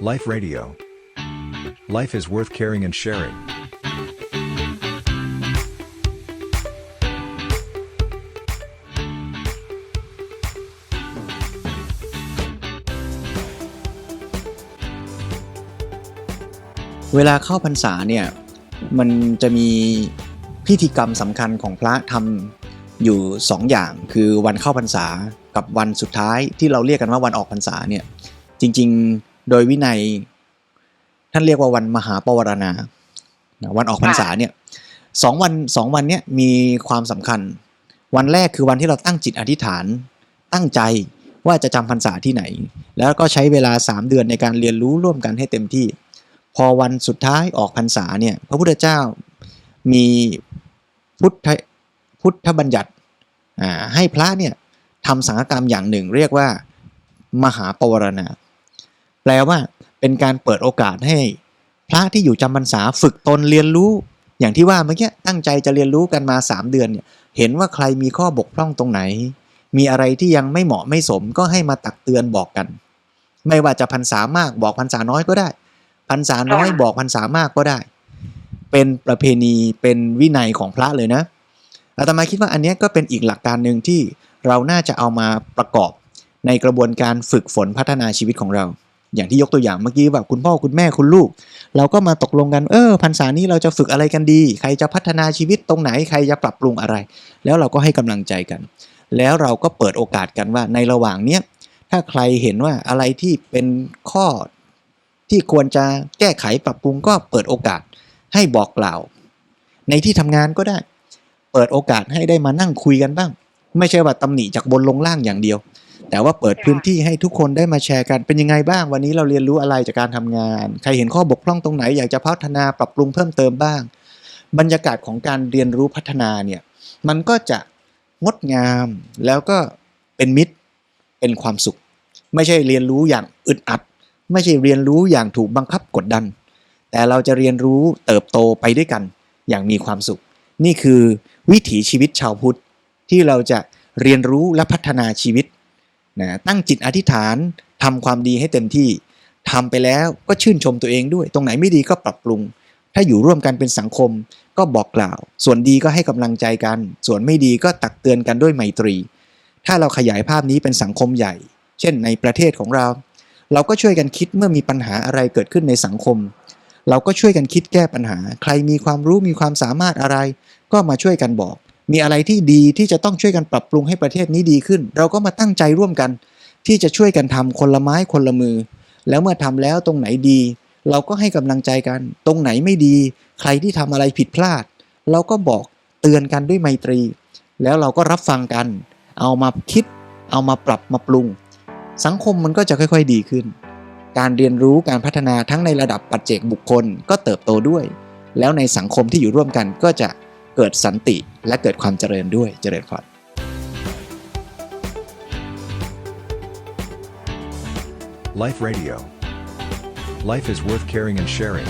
Life Radio. Life is worth caring and sharing. เวลาเข้าพรรษาเนี่ย มันจะมีพิธีกรรมสำคัญของพระทำอยู่สองอย่าง คือวันเข้าพรรษากับวันสุดท้ายที่เราเรียกกันว่าวันออกพรรษาเนี่ย จริง ๆ โดยวินัย ท่านเรียกว่าวันมหาปวารณาวันออกพรรษาเนี่ยสองวันสองวันเนี่ยมีความสำคัญ วันแรกคือวันที่เราตั้งจิตอธิษฐาน ตั้งใจว่าจะจำพรรษาที่ไหน แล้วก็ใช้เวลา 3 เดือนในการเรียนรู้ร่วมกันให้เต็มที่ พอวันสุดท้ายออกพรรษาเนี่ยพระพุทธเจ้ามีพุทธพุทธบัญญัติให้พระเนี่ยทำสังฆกรรมอย่างหนึ่ง เรียกว่ามหาปวารณา แปลว่าเป็นการเปิดโอกาสให้ พระที่อยู่จำพรรษาฝึกตนเรียนรู้ อย่างที่ว่าเมื่อกี้ตั้งใจจะเรียนรู้กันมา 3 เดือนเนี่ยเห็นว่าใครมีข้อบกพร่องตรงไหน มีอะไรที่ยังไม่เหมาะไม่สมก็ให้มาตักเตือนบอกกัน ไม่ว่าจะพรรษามากบอกพรรษาน้อยก็ได้พรรษาน้อยบอกพรรษามากก็ได้ เป็นประเพณีเป็นวินัยของพระเลยนะอาตมาคิดว่าอันเนี้ยก็เป็นอีกหลักการหนึ่งที่เราน่าจะเอามาประกอบในกระบวนการฝึกฝนพัฒนาชีวิตของเรา อย่างที่ยกตัวอย่างเมื่อกี้แบบคุณพ่อคุณแม่คุณลูก เราก็มาตกลงกันเออพรรษานี้เราจะฝึกอะไรกันดี ใครจะพัฒนาชีวิตตรงไหนใครจะปรับปรุงอะไร แล้วเราก็ให้กำลังใจกัน แล้วเราก็เปิดโอกาสกันว่าในระหว่างเนี้ยถ้าใครเห็นว่าอะไรที่เป็นข้อที่ควรจะแก้ไขปรับปรุงก็เปิดโอกาสให้บอกกล่าว ในที่ทำงานก็ได้ เปิดโอกาสให้ได้มานั่งคุยกันบ้าง ไม่ใช่ว่าตำหนิจากบนลงล่างอย่างเดียว แต่ว่าเปิดพื้นที่ให้ทุกคนได้มาแชร์กันเป็นยังไงบ้าง วันนี้เราเรียนรู้อะไรจากการทำงาน ใครเห็นข้อบกพร่องตรงไหนอยากจะพัฒนาปรับปรุงเพิ่มเติมบ้าง บรรยากาศของการเรียนรู้พัฒนาเนี่ยมันก็จะงดงามแล้วก็เป็นมิตรเป็นความสุข ไม่ใช่เรียนรู้อย่างอึดอัด ไม่ใช่เรียนรู้อย่างถูกบังคับกดดัน แต่เราจะเรียนรู้เติบโตไปด้วยกันอย่างมีความสุข นี่คือวิถีชีวิตชาวพุทธที่เราจะเรียนรู้และพัฒนาชีวิต นะตั้งจิตอธิษฐานทำความดีให้เต็มที่ทำไปแล้วก็ชื่นชมตัวเองด้วย ตรงไหนไม่ดีก็ปรับปรุง ถ้าอยู่ร่วมกันเป็นสังคมก็บอกกล่าว ส่วนดีก็ให้กำลังใจกัน ส่วนไม่ดีก็ตักเตือนกันด้วยไมตรี ถ้าเราขยายภาพนี้เป็นสังคมใหญ่ เช่นในประเทศของเรา เราก็ช่วยกันคิดเมื่อมีปัญหาอะไรเกิดขึ้นในสังคม เราก็ช่วยกันคิดแก้ปัญหา ใครมีความรู้มีความสามารถอะไร ก็มาช่วยกันบอก มีอะไรที่ดีที่จะต้องช่วยกันปรับปรุงให้ประเทศนี้ดีขึ้น เราก็มาตั้งใจร่วมกัน ที่จะช่วยกันทำคนละไม้คนละมือ แล้วเมื่อทำแล้วตรงไหนดี เราก็ให้กำลังใจกัน ตรงไหนไม่ดี ใครที่ทำอะไรผิดพลาด เราก็บอกเตือนกันด้วยไมตรี แล้วเราก็รับฟังกัน เอามาคิด เอามาปรับมาปรุง สังคมมันก็จะค่อย ๆ ดีขึ้น การเรียนรู้การพัฒนาทั้งในระดับปัจเจกบุคคลก็เติบโตด้วย แล้วในสังคมที่อยู่ร่วมกันก็จะเกิดสันติ และเกิดความเจริญด้วยเจริญพร Life Radio. Life is worth caring and sharing.